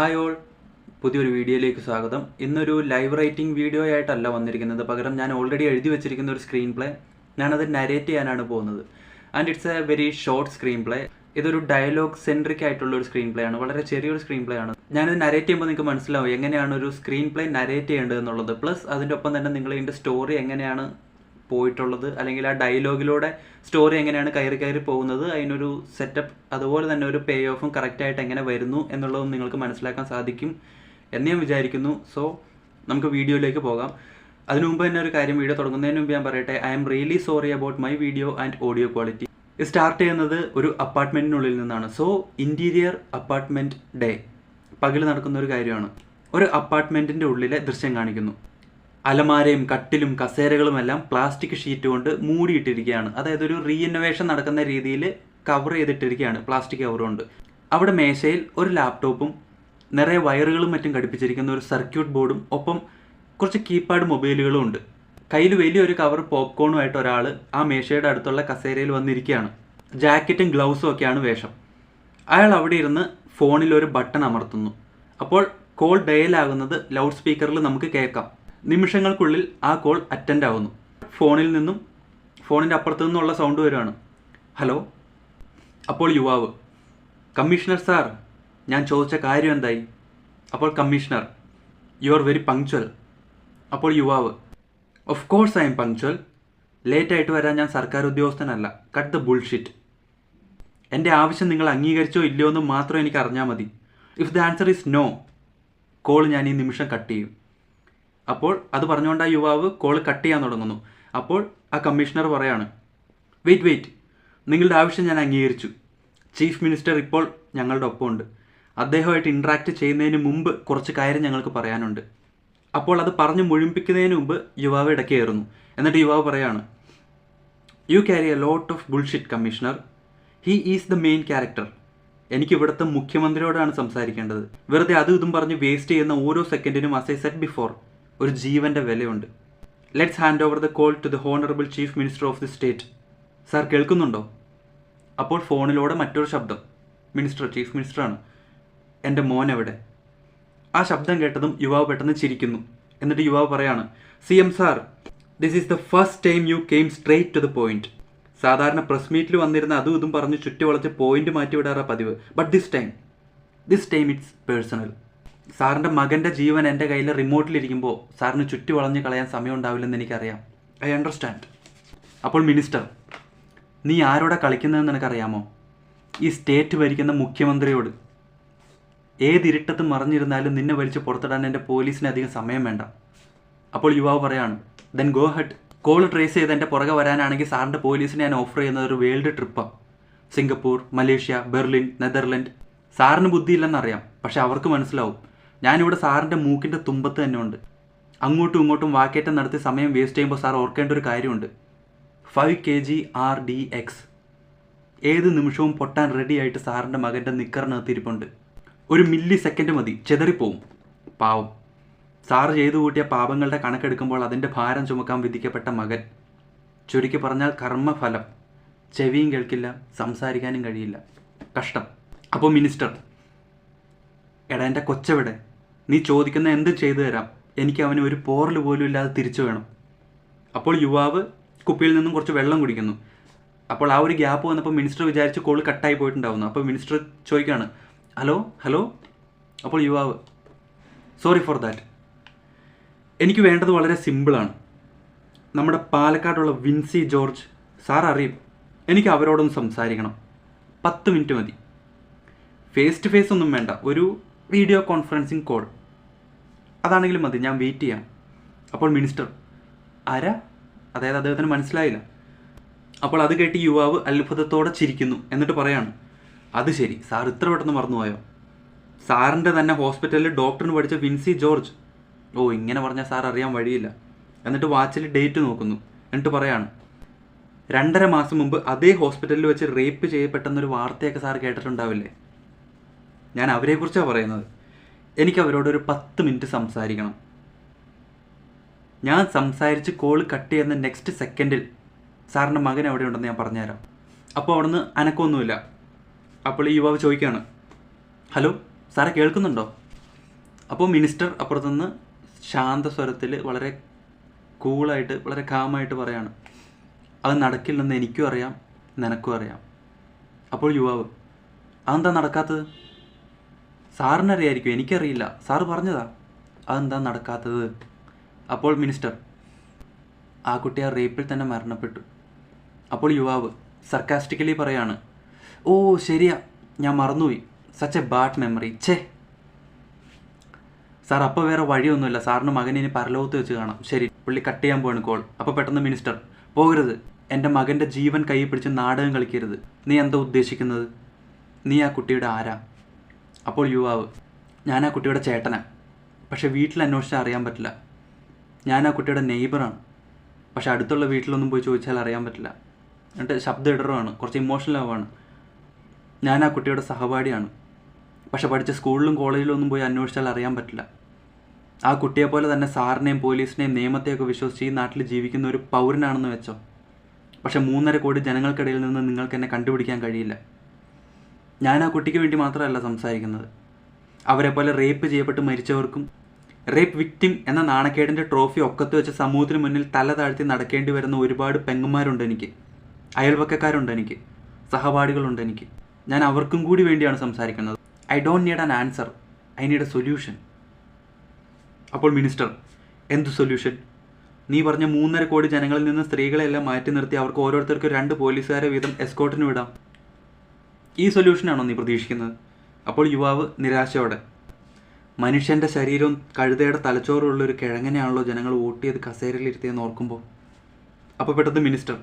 Hi all. പുതിയൊരു വീഡിയോയിലേക്ക് സ്വാഗതം. ഇന്നൊരു ലൈവ് റൈറ്റിംഗ് വീഡിയോ ആയിട്ടല്ല വന്നിരിക്കുന്നത്. പകരം ഞാൻ ഓൾറെഡി എഴുതി വെച്ചിരിക്കുന്ന ഒരു സ്ക്രീൻ പ്ലേ ഞാനത് നരേറ്റ് ചെയ്യാനാണ് പോകുന്നത്. And it's a very short screen play ഇതൊരു ഡയലോഗ് സെൻട്രിക് ആയിട്ടുള്ള ഒരു സ്ക്രീൻ പ്ലേ ആണ്. വളരെ ചെറിയൊരു സ്ക്രീൻ പ്ലേ ആണ്. ഞാനിത് നരേറ്റ് ചെയ്യുമ്പോൾ നിങ്ങൾക്ക് മനസ്സിലാവും എങ്ങനെയാണ് ഒരു സ്ക്രീൻ പ്ലേ നരേറ്റ് ചെയ്യേണ്ടത് എന്നുള്ളത്. പ്ലസ് അതിന്റെ ഒപ്പം തന്നെ നിങ്ങൾ ഇതിന്റെ സ്റ്റോറി എങ്ങനെയാണ് പോയിട്ടുള്ളത് അല്ലെങ്കിൽ ആ ഡയലോഗിലൂടെ സ്റ്റോറി എങ്ങനെയാണ് കയറി കയറി പോകുന്നത് അതിനൊരു സെറ്റപ്പ് അതുപോലെ തന്നെ ഒരു പേ ഓഫും കറക്റ്റായിട്ട് എങ്ങനെ വരുന്നു എന്നുള്ളതും നിങ്ങൾക്ക് മനസ്സിലാക്കാൻ സാധിക്കും എന്ന് ഞാൻ വിചാരിക്കുന്നു. സോ നമുക്ക് വീഡിയോയിലേക്ക് പോകാം. അതിനു മുമ്പ് തന്നെ ഒരു കാര്യം വീഡിയോ തുടങ്ങുന്നതിന് മുമ്പ് ഞാൻ പറയട്ടെ I'm really sorry about my video and audio quality start ചെയ്യുന്നത് ഒരു അപ്പാർട്ട്മെന്റിനുള്ളിൽ നിന്നാണ്. സോ ഇന്റീരിയർ അപ്പാർട്ട്മെന്റ് ഡേ പകൽ നടക്കുന്ന ഒരു കാര്യമാണ്. ഒരു അപ്പാർട്ട്മെന്റിന്റെ ഉള്ളിലെ ദൃശ്യം കാണിക്കുന്നു. അലമാരയും കട്ടിലും കസേരകളും എല്ലാം പ്ലാസ്റ്റിക് ഷീറ്റ് കൊണ്ട് മൂടിയിട്ടിരിക്കുകയാണ്. അതായത് ഒരു റീഇന്നോവേഷൻ നടക്കുന്ന രീതിയിൽ കവർ ചെയ്തിട്ടിരിക്കുകയാണ് പ്ലാസ്റ്റിക് കവർ കൊണ്ട്. അവിടെ മേശയിൽ ഒരു ലാപ്ടോപ്പും നിറയെ വയറുകളും മറ്റും ഘടിപ്പിച്ചിരിക്കുന്ന ഒരു സർക്യൂട്ട് ബോർഡും ഒപ്പം കുറച്ച് കീപാഡ് മൊബൈലുകളും ഉണ്ട്. കയ്യിൽ വലിയൊരു കവർ പോപ്കോണുമായിട്ട് ഒരാൾ ആ മേശയുടെ അടുത്തുള്ള കസേരയിൽ വന്നിരിക്കുകയാണ്. ജാക്കറ്റും ഗ്ലൗസും ഒക്കെയാണ് വേഷം. അയാൾ അവിടെ ഇരുന്ന് ഫോണിൽ ഒരു ബട്ടൺ അമർത്തുന്നു. അപ്പോൾ കോൾ ഡയലാകുന്നത് ലൗഡ് സ്പീക്കറിൽ നമുക്ക് കേൾക്കാം. നിമിഷങ്ങൾക്കുള്ളിൽ ആ കോൾ അറ്റൻഡ് ആവുന്നു. ഫോണിൽ നിന്നും ഫോണിന്റെ അപ്പുറത്തു നിന്നുള്ള സൗണ്ട് വരുവാണ്. ഹലോ? അപ്പോൾ യുവാവ് കമ്മീഷണർ സാർ ഞാൻ ചോദിച്ച കാര്യം എന്തായി? അപ്പോൾ commissioner you are very punctual അപ്പോൾ യുവാവ് of course I'm punctual late ആയിട്ട് വരാൻ ഞാൻ സർക്കാർ ഉദ്യോഗസ്ഥനല്ല. കട്ട് ദ ബുൾഷിറ്റ് എന്റെ ആവശ്യം നിങ്ങൾ അംഗീകരിച്ചോ ഇല്ലയോ എന്ന് മാത്രം എനിക്ക് അറിഞ്ഞാൽ മതി. If the answer is no call ഞാൻ ഈ നിമിഷം കട്ട് ചെയ്യും. അപ്പോൾ അത് പറഞ്ഞുകൊണ്ട് ആ യുവാവ് കോൾ കട്ട് ചെയ്യാൻ തുടങ്ങുന്നു. അപ്പോൾ ആ കമ്മീഷണർ പറയാണ് വെയിറ്റ് വെയിറ്റ് നിങ്ങളുടെ ആവശ്യം ഞാൻ അംഗീകരിച്ചു. ചീഫ് മിനിസ്റ്റർ ഇപ്പോൾ ഞങ്ങളുടെ ഒപ്പമുണ്ട്. അദ്ദേഹമായിട്ട് ഇൻട്രാക്ട് ചെയ്യുന്നതിന് മുമ്പ് കുറച്ച് കാര്യം ഞങ്ങൾക്ക് പറയാനുണ്ട്. അപ്പോൾ അത് പറഞ്ഞ് മുഴുമിപ്പിക്കുന്നതിന് മുമ്പ് യുവാവ് ഇടയ്ക്ക് കയറുന്നു. എന്നിട്ട് യുവാവ് പറയാണ് you carry a lot of bullshit commissioner he is the main character എനിക്ക് ഇവിടുത്തെ മുഖ്യമന്ത്രിയോടാണ് സംസാരിക്കേണ്ടത്. വെറുതെ അതും ഇതും പറഞ്ഞ് വേസ്റ്റ് ചെയ്യുന്ന ഓരോ സെക്കൻഡിനും അസ് സെറ്റ് ബിഫോർ ഒരു ജീവന്റെ വിലയുണ്ട്. Let's hand over the call to the honourable chief minister of the state sir കേൾക്കുന്നുണ്ടോ? അപ്പോൾ ഫോണിലൂടെ മറ്റൊരു ശബ്ദം. മിനിസ്റ്റർ ചീഫ് മിനിസ്റ്ററാണ് എന്റെ മോൻ എവിടെ? ആ ശബ്ദം കേട്ടതും യുവാവ് പെട്ടെന്ന് ചിരിക്കുന്നു. എന്നിട്ട് യുവാവ് പറയാണ് C M sir this is the first time you came straight to the point സാധാരണ പ്രസ് മീറ്റിൽ വന്നിരുന്ന അതും ഇതും പറഞ്ഞ് ചുറ്റി വളച്ച് പോയിന്റ് മാറ്റി വിടാറാണ് പതിവ്. But this time this time it's personal സാറിന്റെ മകന്റെ ജീവൻ എന്റെ കയ്യിൽ റിമോട്ടിലിരിക്കുമ്പോൾ സാറിന് ചുറ്റി വളഞ്ഞ് കളയാൻ സമയം ഉണ്ടാവില്ലെന്ന് എനിക്കറിയാം. I understand. അപ്പോൾ മിനിസ്റ്റർ നീ ആരോടെ കളിക്കുന്നതെന്ന് നിനക്കറിയാമോ? ഈ സ്റ്റേറ്റ് ഭരിക്കുന്ന മുഖ്യമന്ത്രിയോട്. ഏതിരുട്ടത്ത് മറിഞ്ഞിരുന്നാലും നിന്നെ വലിച്ച് പുറത്തിടാൻ എന്റെ പോലീസിന് അധികം സമയം വേണ്ട. അപ്പോൾ യുവാവ് പറയാണ് then go head call trace ചെയ്ത് എന്റെ പുറകെ വരാനാണെങ്കിൽ സാറിന്റെ പോലീസിന് ഞാൻ ഓഫർ ചെയ്യുന്നത് ഒരു വേൾഡ് ട്രിപ്പാണ് സിംഗപ്പൂർ മലേഷ്യ ബെർലിൻ നെതർലൻഡ്. സാറിന് ബുദ്ധിയില്ലെന്നറിയാം പക്ഷെ അവർക്ക് മനസ്സിലാവും. ഞാനിവിടെ സാറിന്റെ മൂക്കിന്റെ തുമ്പത്ത് തന്നെ ഉണ്ട് അങ്ങോട്ടും ഇങ്ങോട്ടും വാക്കേറ്റം നടത്തി സമയം വേസ്റ്റ് ചെയ്യുമ്പോൾ സാർ ഓർക്കേണ്ട ഒരു കാര്യമുണ്ട്. Five K G R D X ഏത് നിമിഷവും പൊട്ടാൻ റെഡി ആയിട്ട് സാറിന്റെ മകന്റെ നിക്കറിനകത്തിരിപ്പുണ്ട് ഒരു മില്ലി സെക്കൻഡ് മതി. ചെതറിപ്പോവും. പാവം. സാറ് ചെയ്തു കൂട്ടിയ പാപങ്ങളുടെ കണക്കെടുക്കുമ്പോൾ അതിന്റെ ഭാരം ചുമക്കാൻ വിധിക്കപ്പെട്ട മകൻ. ചുരുക്കി പറഞ്ഞാൽ കർമ്മഫലം. ചെവിയും കേൾക്കില്ല സംസാരിക്കാനും കഴിയില്ല. കഷ്ടം. അപ്പോൾ മിനിസ്റ്റർ എടാ എന്റെ കൊച്ചവിടെ? നീ ചോദിക്കുന്ന എന്ത് ചെയ്തു തരാം? എനിക്ക് അവന് ഒരു പോറൽ പോലും ഇല്ലാതെ തിരിച്ചു വേണം. അപ്പോൾ യുവാവ് കുപ്പിയിൽ നിന്നും കുറച്ച് വെള്ളം കുടിക്കുന്നു. അപ്പോൾ ആ ഒരു ഗ്യാപ്പ് വന്നപ്പോൾ മിനിസ്റ്റർ വിചാരിച്ച് കോൾ കട്ടായി പോയിട്ടുണ്ടാവുന്നു. അപ്പോൾ മിനിസ്റ്റർ ചോദിക്കുകയാണ് ഹലോ ഹലോ? അപ്പോൾ യുവാവ് സോറി ഫോർ ദാറ്റ്. എനിക്ക് വേണ്ടത് വളരെ സിമ്പിളാണ് നമ്മുടെ പാലക്കാടുള്ള വിൻസി ജോർജ് സാർ അറിയും. എനിക്ക് അവരോടൊന്ന് സംസാരിക്കണം. പത്ത് മിനിറ്റ് മതി. ഫേസ് ടു ഫേസ് ഒന്നും വേണ്ട. ഒരു വീഡിയോ കോൺഫറൻസിങ് കോൾ. അതാണെങ്കിലും മതി ഞാൻ വെയിറ്റ് ചെയ്യാം. അപ്പോൾ മിനിസ്റ്റർ ആരാ? അതായത് അദ്ദേഹത്തിന് മനസ്സിലായില്ല. അപ്പോൾ അത് കേട്ട് യുവാവ് അത്ഭുതത്തോടെ ചിരിക്കുന്നു. എന്നിട്ട് പറയാണ് അത് ശരി സാർ ഇത്ര പെട്ടെന്ന് മറന്നുപോയോ? സാറിന്റെ തന്നെ ഹോസ്പിറ്റലിൽ ഡോക്ടറിന് പഠിച്ച വിൻസി ജോർജ്. ഓ ഇങ്ങനെ പറഞ്ഞാൽ സാർ അറിയാൻ വഴിയില്ല. എന്നിട്ട് വാച്ചിൽ ഡേറ്റ് നോക്കുന്നു. എന്നിട്ട് പറയാണ് രണ്ടര മാസം മുമ്പ് അതേ ഹോസ്പിറ്റലിൽ വെച്ച് റേപ്പ് ചെയ്യപ്പെട്ടെന്നൊരു വാർത്തയൊക്കെ സാർ കേട്ടിട്ടുണ്ടാവില്ലേ? ഞാൻ അവരെക്കുറിച്ചാണ് പറയുന്നത്. എനിക്ക് അവരോട് ഒരു പത്ത് മിനിറ്റ് സംസാരിക്കണം. ഞാൻ സംസാരിച്ച് കോൾ കട്ട് ചെയ്യുന്ന നെക്സ്റ്റ് സെക്കൻഡിൽ സാറിന്റെ മകൻ എവിടെയുണ്ടെന്ന് ഞാൻ പറഞ്ഞുതരാം. അപ്പോൾ അവിടുന്ന് അനക്കൊന്നുമില്ല അപ്പോൾ ഈ യുവാവ് ചോദിക്കുകയാണ് ഹലോ സാറെ കേൾക്കുന്നുണ്ടോ? അപ്പോൾ മിനിസ്റ്റർ അപ്പുറത്തുനിന്ന് ശാന്ത സ്വരത്തിൽ വളരെ കൂളായിട്ട് വളരെ കാമായിട്ട് പറയാണ് അത് നടക്കില്ലെന്ന് എനിക്കും അറിയാം നിനക്കും അറിയാം. അപ്പോൾ യുവാവ് അതെന്താ നടക്കാത്തത്? സാറിനറിയായിരിക്കും എനിക്കറിയില്ല. സാറ് പറഞ്ഞതാ. അതെന്താ നടക്കാത്തത്? അപ്പോൾ മിനിസ്റ്റർ ആ കുട്ടി ആ റേപ്പിൽ തന്നെ മരണപ്പെട്ടു. അപ്പോൾ യുവാവ് സർക്കാസ്റ്റിക്കലി പറയാണ് ഓ ശരിയാ ഞാൻ മറന്നുപോയി. സച്ച് എ ബാഡ് മെമ്മറി ഛേ. സാർ അപ്പോൾ വേറെ വഴിയൊന്നുമില്ല. സാറിന് മകനെ ഇനി പരലോകത്ത് വെച്ച് കാണാം. ശരി പുള്ളി കട്ട് ചെയ്യാൻ പോവാണ് കോൾ. അപ്പോൾ പെട്ടെന്ന് മിനിസ്റ്റർ പോകരുത്. എന്റെ മകന്റെ ജീവൻ കൈ പിടിച്ച് നാടകം കളിക്കരുത്. നീ എന്താ ഉദ്ദേശിക്കുന്നത്? നീ ആ കുട്ടിയുടെ ആരാ? അപ്പോൾ യുവാവ് ഞാൻ ആ കുട്ടിയുടെ ചേട്ടനാണ് പക്ഷെ വീട്ടിൽ അന്വേഷിച്ചാൽ അറിയാൻ പറ്റില്ല. ഞാൻ ആ കുട്ടിയുടെ നെയ്ബറാണ്. പക്ഷെ അടുത്തുള്ള വീട്ടിലൊന്നും പോയി ചോദിച്ചാൽ അറിയാൻ പറ്റില്ല. എന്നിട്ട് ശബ്ദ ഇടറുമാണ് കുറച്ച് ഇമോഷണൽ ആവുകയാണ് ഞാൻ ആ കുട്ടിയുടെ സഹപാഠിയാണ്. പക്ഷെ പഠിച്ച സ്കൂളിലും കോളേജിലും ഒന്നും പോയി അന്വേഷിച്ചാൽ അറിയാൻ പറ്റില്ല. ആ കുട്ടിയെ പോലെ തന്നെ സാറിനെയും പോലീസിനെയും നിയമത്തെയൊക്കെ വിശ്വസിച്ച് ഈ നാട്ടിൽ ജീവിക്കുന്ന ഒരു പൗരനാണെന്ന് വെച്ചോ. പക്ഷെ മൂന്നര കോടി ജനങ്ങൾക്കിടയിൽ നിന്ന് നിങ്ങൾക്ക് എന്നെ കണ്ടുപിടിക്കാൻ കഴിയില്ല. ഞാൻ ആ കുട്ടിക്ക് വേണ്ടി മാത്രമല്ല സംസാരിക്കുന്നത്. അവരെ പോലെ റേപ്പ് ചെയ്യപ്പെട്ട് മരിച്ചവർക്കും റേപ്പ് വിക്ടിം എന്ന നാണക്കേടിന്റെ ട്രോഫി ഒക്കത്ത് വെച്ച് സമൂഹത്തിന് മുന്നിൽ തല താഴ്ത്തി നടക്കേണ്ടി വരുന്ന ഒരുപാട് പെങ്ങന്മാരുണ്ട് എനിക്ക്. അയൽവക്കക്കാരുണ്ട് എനിക്ക്. സഹപാഠികളുണ്ട് എനിക്ക്. ഞാൻ അവർക്കും കൂടി വേണ്ടിയാണ് സംസാരിക്കുന്നത്. I don't need an answer. I need a solution. അപ്പോൾ മിനിസ്റ്റർ എന്ത് സൊല്യൂഷൻ? നീ പറഞ്ഞ മൂന്നര കോടി ജനങ്ങളിൽ നിന്ന് സ്ത്രീകളെല്ലാം മാറ്റി നിർത്തി അവർക്ക് ഓരോരുത്തർക്കും രണ്ട് പോലീസുകാരെ വീതം എസ്കോട്ടിന് വിടാം. ഈ സൊല്യൂഷനാണോ നീ പ്രതീക്ഷിക്കുന്നത്? അപ്പോൾ യുവാവ് നിരാശയോടെ മനുഷ്യന്റെ ശരീരവും കഴുതയുടെ തലച്ചോറുള്ള ഒരു കിഴങ്ങനെയാണല്ലോ ജനങ്ങൾ വോട്ട് ചെയ്ത് കസേരയിലിരുത്തിയെന്ന് ഓർക്കുമ്പോൾ. അപ്പോൾ പെട്ടെന്ന് മിനിസ്റ്റർ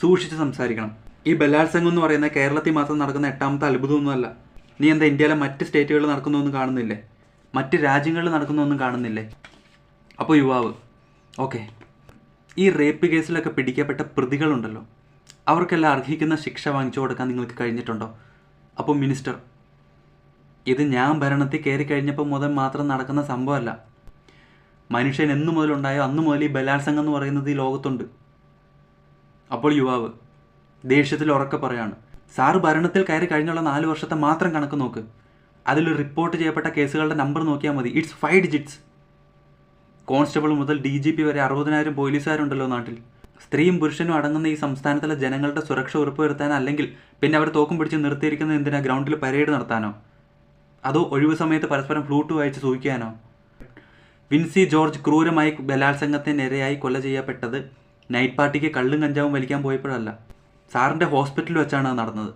സൂക്ഷിച്ച് സംസാരിക്കണം. ഈ ബലാത്സംഗം എന്ന് പറയുന്ന കേരളത്തിൽ മാത്രം നടക്കുന്ന എട്ടാമത്തെ അത്ഭുതമൊന്നുമല്ല. നീ എന്താ ഇന്ത്യയിലെ മറ്റ് സ്റ്റേറ്റുകളിൽ നടക്കുന്നൊന്നും കാണുന്നില്ലേ? മറ്റ് രാജ്യങ്ങളിൽ നടക്കുന്നൊന്നും കാണുന്നില്ലേ? അപ്പോൾ യുവാവ് ഓക്കെ. ഈ റേപ്പ് കേസിലൊക്കെ പിടിക്കപ്പെട്ട പ്രതികളുണ്ടല്ലോ. അവർക്കെല്ലാം അർഹിക്കുന്ന ശിക്ഷ വാങ്ങിച്ചു കൊടുക്കാൻ നിങ്ങൾക്ക് കഴിഞ്ഞിട്ടുണ്ടോ? അപ്പോൾ മിനിസ്റ്റർ ഇത് ഞാൻ ഭരണത്തിൽ കയറി കഴിഞ്ഞപ്പോൾ മുതൽ മാത്രം നടക്കുന്ന സംഭവമല്ല. മനുഷ്യൻ എന്നു മുതലുണ്ടായോ അന്നു മുതൽ ഈ ബലാത്സംഗം എന്ന് പറയുന്നത് ഈ ലോകത്തുണ്ട്. അപ്പോൾ യുവാവ് ദേഷ്യത്തിൽ ഉറക്കെ പറയാണ് സാറ് ഭരണത്തിൽ കയറി കഴിഞ്ഞുള്ള നാല് വർഷത്തെ മാത്രം കണക്ക് നോക്ക്. അതിൽ റിപ്പോർട്ട് ചെയ്യപ്പെട്ട കേസുകളുടെ നമ്പർ നോക്കിയാൽ മതി. It's five digits. കോൺസ്റ്റബിൾ മുതൽ ഡി ജി പി വരെ അറുപതിനായിരം പോലീസുകാരുണ്ടല്ലോ നാട്ടിൽ. സ്ത്രീയും പുരുഷനും അടങ്ങുന്ന ഈ സംസ്ഥാനത്തിലെ ജനങ്ങളുടെ സുരക്ഷ ഉറപ്പുവരുത്താൻ അല്ലെങ്കിൽ പിന്നെ അവർ തോക്കും പിടിച്ച് നിർത്തിയിരിക്കുന്നത് എന്തിനാ? ഗ്രൗണ്ടിൽ പരേഡ് നടത്താനോ? അതോ ഒഴിവു സമയത്ത് പരസ്പരം ഫ്ലൂട്ട് വായിച്ച് സൂഹിക്കാനോ? വിൻസി ജോർജ് ക്രൂരമായി ബലാത്സംഗത്തിനിരയായി കൊല ചെയ്യപ്പെട്ടത് നൈറ്റ് പാർട്ടിക്ക് കള്ളും കഞ്ചാവും വലിക്കാൻ പോയപ്പോഴല്ല. സാറിന്റെ ഹോസ്പിറ്റലിൽ വെച്ചാണ് അത് നടന്നത്.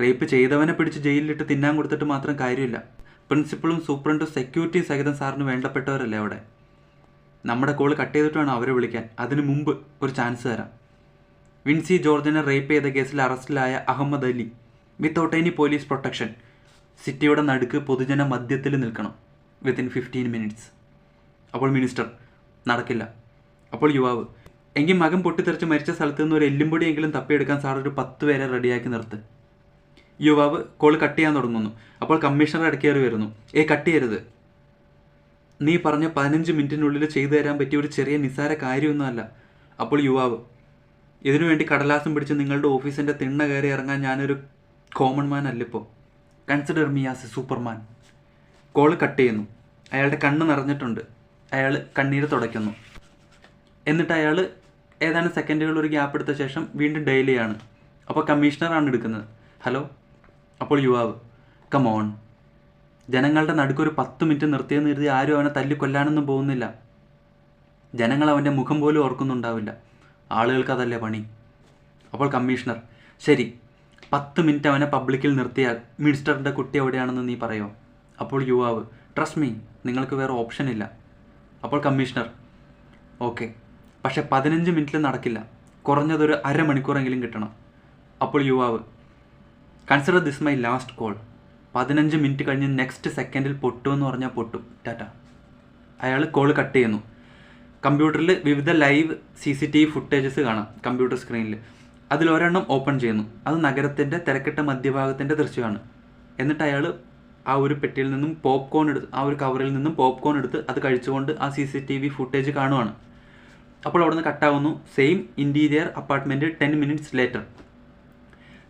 റേപ്പ് ചെയ്തവനെ പിടിച്ച് ജയിലിലിട്ട് തിന്നാൻ കൊടുത്തിട്ട് മാത്രം കാര്യമില്ല. പ്രിൻസിപ്പളും സൂപ്രണ്ടും സെക്യൂരിറ്റിയും സഹിതം സാറിന് വേണ്ടപ്പെട്ടവരല്ലേ അവിടെ? നമ്മുടെ കോൾ കട്ട് ചെയ്തിട്ട് വേണം അവരെ വിളിക്കാൻ. അതിനു മുമ്പ് ഒരു ചാൻസ് തരാം. വിൻസി ജോർജിനെ റേപ്പ് ചെയ്ത കേസിൽ അറസ്റ്റിലായ Ahmed Ali. Without any police protection. സിറ്റിയുടെ നടുക്ക് പൊതുജന മധ്യത്തിൽ നിൽക്കണം. Within fifteen minutes. അപ്പോൾ മിനിസ്റ്റർ നടക്കില്ല. അപ്പോൾ യുവാവ് എങ്കിൽ മകൻ പൊട്ടിത്തെറിച്ച് മരിച്ച സ്ഥലത്ത് നിന്ന് ഒരു എല്ലുംപൊടിയെങ്കിലും തപ്പിയെടുക്കാൻ സാർ ഒരു പത്ത് പേരെ റെഡിയാക്കി നിർത്ത്. യുവാവ് കോൾ കട്ട് ചെയ്യാൻ തുടങ്ങുന്നു. അപ്പോൾ കമ്മീഷണർ ഇടയ്ക്കേറി വരുന്നു. ഏ കട്ട് ചെയ്യരുത്. നീ പറഞ്ഞ പതിനഞ്ച് മിനിറ്റിനുള്ളിൽ ചെയ്തു തരാൻ പറ്റിയ ഒരു ചെറിയ നിസാര കാര്യമൊന്നുമല്ല. അപ്പോൾ യുവാവ് ഇതിനുവേണ്ടി കടലാസം പിടിച്ച് നിങ്ങളുടെ ഓഫീസിന്റെ തിണ്ണ കയറി ഇറങ്ങാൻ ഞാനൊരു common man അല്ലിപ്പോൾ consider me as a superman call cut ചെയ്യുന്നു. അയാളുടെ കണ്ണ് നിറഞ്ഞിട്ടുണ്ട്. അയാൾ കണ്ണീര് തുടയ്ക്കുന്നു. എന്നിട്ട് അയാൾ ഏതാനും സെക്കൻഡുകൾ ഒരു ഗ്യാപ്പ് എടുത്ത ശേഷം വീണ്ടും ഡെയിലിയാണ്. അപ്പോൾ കമ്മീഷണറാണ് എടുക്കുന്നത്. ഹലോ അപ്പോൾ യുവാവ് കമോൺ ജനങ്ങളുടെ നടുക്കൊരു പത്ത് മിനിറ്റ് നിർത്തിയെന്ന് കരുതി ആരും അവനെ തല്ലിക്കൊല്ലാനൊന്നും പോകുന്നില്ല. ജനങ്ങൾ അവന്റെ മുഖം പോലും ഓർക്കുന്നുണ്ടാവില്ല. ആളുകൾക്ക് അതല്ലേ പണി? അപ്പോൾ കമ്മീഷണർ ശരി പത്ത് മിനിറ്റ് അവനെ പബ്ലിക്കിൽ നിർത്തിയാൽ മിനിസ്റ്ററിന്റെ കുട്ടി എവിടെയാണെന്ന് നീ പറയോ? അപ്പോൾ യുവാവ് ട്രസ്റ്റ് മീ നിങ്ങൾക്ക് വേറെ ഓപ്ഷൻ ഇല്ല. അപ്പോൾ കമ്മീഷണർ ഓക്കെ പക്ഷെ പതിനഞ്ച് മിനിറ്റിൽ നടക്കില്ല. കുറഞ്ഞതൊരു അരമണിക്കൂറെങ്കിലും കിട്ടണം. അപ്പോൾ യുവാവ് consider this my last call പതിനഞ്ച് മിനിറ്റ് കഴിഞ്ഞ് നെക്സ്റ്റ് സെക്കൻഡിൽ പൊട്ടുമെന്ന് പറഞ്ഞാൽ പൊട്ടും. ടാറ്റ. അയാൾ കോൾ കട്ട് ചെയ്യുന്നു. കമ്പ്യൂട്ടറിൽ വിവിധ live C C T V footages കാണാം കമ്പ്യൂട്ടർ സ്ക്രീനിൽ അതിലൊരെണ്ണം ഓപ്പൺ ചെയ്യുന്നു. അത് നഗരത്തിന്റെ തിരക്കിട്ട മധ്യഭാഗത്തിന്റെ ദൃശ്യമാണ്. എന്നിട്ട് അയാൾ ആ ഒരു പെട്ടിയിൽ നിന്നും പോപ്കോൺ എടുത്ത് ആ ഒരു കവറിൽ നിന്നും പോപ്കോൺ എടുത്ത് അത് കഴിച്ചുകൊണ്ട് ആ C C T V footage കാണുവാണ്. അപ്പോൾ അവിടെ നിന്ന് കട്ടാവുന്നു same interior apartment ten minutes later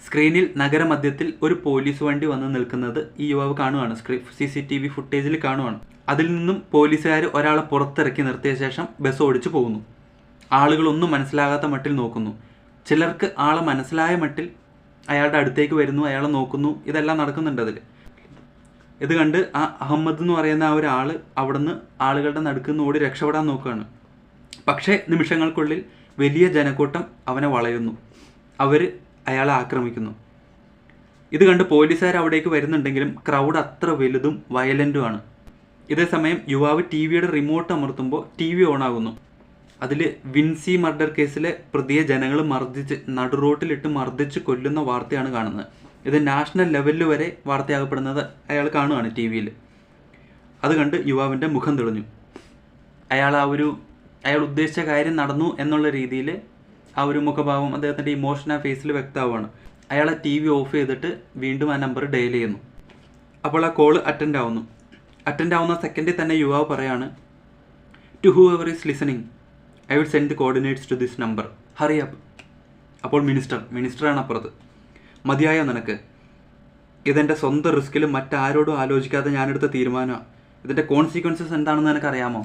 സ്ക്രീനിൽ നഗരമധ്യത്തിൽ ഒരു പോലീസ് വണ്ടി വന്ന് നിൽക്കുന്നത് ഈ യുവാവ് കാണുവാണ്. സി സി ടി വി ഫുട്ടേജിൽ കാണുവാണ്. അതിൽ നിന്നും പോലീസുകാർ ഒരാളെ പുറത്തിറക്കി നിർത്തിയ ശേഷം ബസ് ഓടിച്ചു പോകുന്നു. ആളുകളൊന്നും മനസ്സിലാകാത്ത മട്ടിൽ നോക്കുന്നു. ചിലർക്ക് ആളെ മനസ്സിലായ മട്ടിൽ അയാളുടെ അടുത്തേക്ക് വരുന്നു അയാളെ നോക്കുന്നു ഇതെല്ലാം നടക്കുന്നുണ്ട് അതിൽ ഇത് കണ്ട് ആ അഹമ്മദ് എന്ന് പറയുന്ന ആ ഒരാൾ അവിടുന്ന് ആളുകളുടെ നടുക്കുന്ന് ഓടി രക്ഷപ്പെടാൻ നോക്കുകയാണ്. പക്ഷേ നിമിഷങ്ങൾക്കുള്ളിൽ വലിയ ജനക്കൂട്ടം അവനെ വളയുന്നു. അവർ അയാളെ ആക്രമിക്കുന്നു. ഇത് കണ്ട് പോലീസുകാർ അവിടേക്ക് വരുന്നുണ്ടെങ്കിലും ക്രൗഡ് അത്ര വലുതും വയലന്റുമാണ് ഇതേസമയം യുവാവ് ടി വിയുടെ റിമോട്ട് അമർത്തുമ്പോൾ ടി വി ഓണാകുന്നു അതിൽ വിൻസി മർഡർ കേസിലെ പ്രതിയെ ജനങ്ങൾ മർദ്ദിച്ച് നടുറോട്ടിലിട്ട് മർദ്ദിച്ച് കൊല്ലുന്ന വാർത്തയാണ് കാണുന്നത്. ഇത് നാഷണൽ ലെവലിൽ വരെ വാർത്തയാകപ്പെടുന്നത് അയാൾ കാണുകയാണ് ടി വിയിൽ അത് കണ്ട് യുവാവിന്റെ മുഖം തെളിഞ്ഞു. അയാൾ ആ ഒരു അയാൾ ഉദ്ദേശിച്ച കാര്യം നടന്നു എന്നുള്ള രീതിയിൽ ആ ഒരു മുഖഭാവം അദ്ദേഹത്തിന്റെ ഇമോഷൻ ആ ഫേസിൽ വ്യക്തമാവുകയാണ് അയാൾ ആ ടി വി ഓഫ് ചെയ്തിട്ട് വീണ്ടും ആ നമ്പർ ഡയൽ ചെയ്യുന്നു. അപ്പോൾ ആ കോൾ അറ്റൻഡ് ആവുന്നു. അറ്റൻഡ് ആവുന്ന സെക്കൻഡിൽ തന്നെ യുവാവ് പറയാണ് to whoever is listening I will send the coordinates to this number hurry up അപ്പോൾ മിനിസ്റ്റർ മിനിസ്റ്ററാണ് അപ്പുറത്ത് മതിയായോ നിനക്ക്? ഇതെന്റെ സ്വന്തം റിസ്കിലും മറ്റാരോടും ആലോചിക്കാതെ ഞാനെടുത്ത തീരുമാനമാണ് ഇതിന്റെ കോൺസിക്വൻസസ് എന്താണെന്ന് നിനക്കറിയാമോ?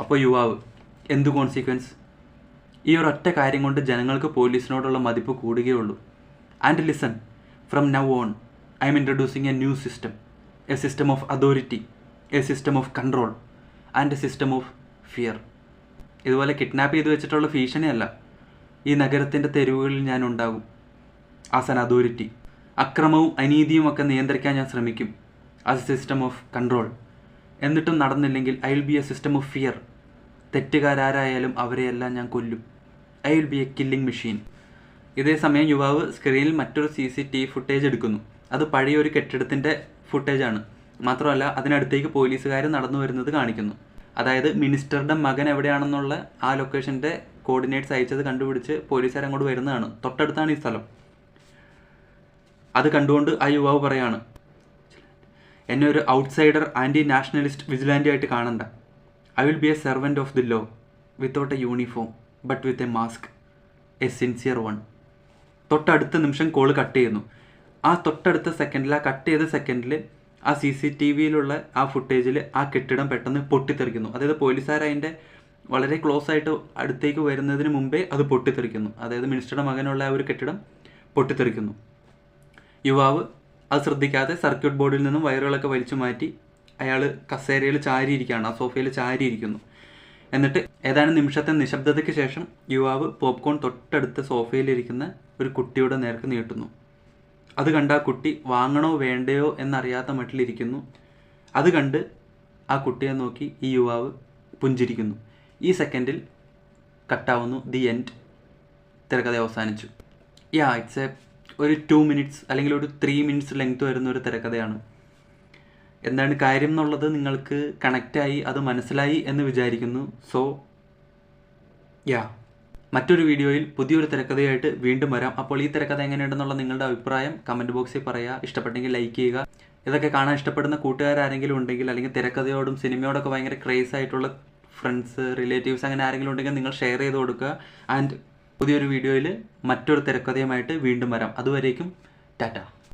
അപ്പോൾ യുവാവ് എന്ത് കോൺസിക്വൻസ് ഈ ഒരൊറ്റ കാര്യം കൊണ്ട് ജനങ്ങൾക്ക് പോലീസിനോടുള്ള മതിപ്പ് കൂടുകയുള്ളൂ. And listen from now on I'm introducing a new system a system of authority a system of control and a system of fear ഇതുപോലെ കിഡ്നാപ്പ് ചെയ്ത് വെച്ചിട്ടുള്ള ഭീഷണിയല്ല ഈ നഗരത്തിന്റെ തെരുവുകളിൽ ഞാൻ ഉണ്ടാകും. ആസ് ആൻ അതോറിറ്റി അക്രമവും അനീതിയും ഒക്കെ നിയന്ത്രിക്കാൻ ഞാൻ ശ്രമിക്കും. As a system of control എന്നിട്ടും നടന്നില്ലെങ്കിൽ I will be a system of fear തെറ്റുകാരാരായാലും അവരെയെല്ലാം ഞാൻ കൊല്ലും. I will be a killing machine. ഇതേ സമയം യുവാവ് സ്ക്രീനിൽ മറ്റൊരു സി സി ടി ഫുട്ടേജ് എടുക്കുന്നു. അത് പഴയ ഒരു കെട്ടിടത്തിന്റെ ഫുട്ടേജാണ്. മാത്രമല്ല അതിനടുത്തേക്ക് പോലീസുകാർ നടന്നു വരുന്നത് കാണിക്കുന്നു. അതായത് മിനിസ്റ്ററുടെ മകൻ എവിടെയാണെന്നുള്ള ആ ലൊക്കേഷന്റെ കോർഡിനേറ്റ്സ് അയച്ചത് കണ്ടുപിടിച്ച് പോലീസുകാർ അങ്ങോട്ട് വരുന്നതാണ്. തൊട്ടടുത്താണ് ഈ സ്ഥലം. അത് കണ്ടുകൊണ്ട് ആ യുവാവ് പറയാണ് എന്നെ ഒരു ഔട്ട്സൈഡർ ആന്റി നാഷണലിസ്റ്റ് വിജിലാന്റി ആയിട്ട് കാണണ്ട. I will be a servant of the law without a uniform. But with a mask a sincere one തൊട്ടടുത്ത നിമിഷം കോൾ കട്ട് ചെയ്യുന്നു. ആ തൊട്ടടുത്ത സെക്കൻഡിൽ ആ കട്ട് ചെയ്ത സെക്കൻഡിൽ ആ സി സി ടി വിയിലുള്ള ആ ഫുട്ടേജിൽ ആ കെട്ടിടം പെട്ടെന്ന് പൊട്ടിത്തെറിക്കുന്നു. അതായത് പോലീസുകാർ അതിന്റെ വളരെ ക്ലോസ് ആയിട്ട് അടുത്തേക്ക് വരുന്നതിന് മുമ്പേ അത് പൊട്ടിത്തെറിക്കുന്നു. അതായത് മിനിസ്റ്ററുടെ മകനുള്ള ആ ഒരു കെട്ടിടം പൊട്ടിത്തെറിക്കുന്നു. യുവാവ് അത് ശ്രദ്ധിക്കാതെ സർക്യൂട്ട് ബോർഡിൽ നിന്നും വയറുകളൊക്കെ വലിച്ചു മാറ്റി അയാൾ കസേരയിൽ ചാരിയിരിക്കുകയാണ്. ആ സോഫയിൽ ചാരിയിരിക്കുന്നു. എന്നിട്ട് ഏതാനും നിമിഷത്തെ നിശബ്ദതയ്ക്ക് ശേഷം യുവാവ് പോപ്കോൺ തൊട്ടടുത്ത സോഫയിലിരിക്കുന്ന ഒരു കുട്ടിയുടെ നേർക്ക് നീട്ടുന്നു. അത് കണ്ട ആ കുട്ടി വാങ്ങണോ വേണ്ടയോ എന്നറിയാത്ത മട്ടിലിരിക്കുന്നു. അത് കണ്ട് ആ കുട്ടിയെ നോക്കി ഈ യുവാവ് പുഞ്ചിരിക്കുന്നു. ഈ സെക്കൻഡിൽ കട്ടാവുന്നു ദി എൻഡ്. തിരക്കഥ അവസാനിച്ചു. യാ ഇറ്റ്സ് എ ഒരു ടു മിനിറ്റ്സ് അല്ലെങ്കിൽ ഒരു ത്രീ മിനിറ്റ്സ് ലെങ്ത് വരുന്ന ഒരു തിരക്കഥയാണ്. എന്താണ് കാര്യം എന്നുള്ളത് നിങ്ങൾക്ക് കണക്റ്റായി അത് മനസ്സിലായി എന്ന് വിചാരിക്കുന്നു. സോ യാ മറ്റൊരു വീഡിയോയിൽ പുതിയൊരു തിരക്കഥയായിട്ട് വീണ്ടും വരാം. അപ്പോൾ ഈ തിരക്കഥ എങ്ങനെയുണ്ടെന്നുള്ള നിങ്ങളുടെ അഭിപ്രായം കമന്റ് ബോക്സിൽ പറയുക ഇഷ്ടപ്പെട്ടെങ്കിൽ ലൈക്ക് ചെയ്യുക. ഇതൊക്കെ കാണാൻ ഇഷ്ടപ്പെടുന്ന കൂട്ടുകാരാരെങ്കിലും ഉണ്ടെങ്കിൽ അല്ലെങ്കിൽ തിരക്കഥയോടും സിനിമയോടൊക്കെ ഭയങ്കര ക്രേസ് ആയിട്ടുള്ള ഫ്രണ്ട്സ് റിലേറ്റീവ്സ് അങ്ങനെ ആരെങ്കിലും ഉണ്ടെങ്കിൽ നിങ്ങൾ ഷെയർ ചെയ്ത് കൊടുക്കുക. ആൻഡ് പുതിയൊരു വീഡിയോയിൽ മറ്റൊരു തിരക്കഥയുമായിട്ട് വീണ്ടും വരാം. അതുവരേക്കും ടാറ്റ.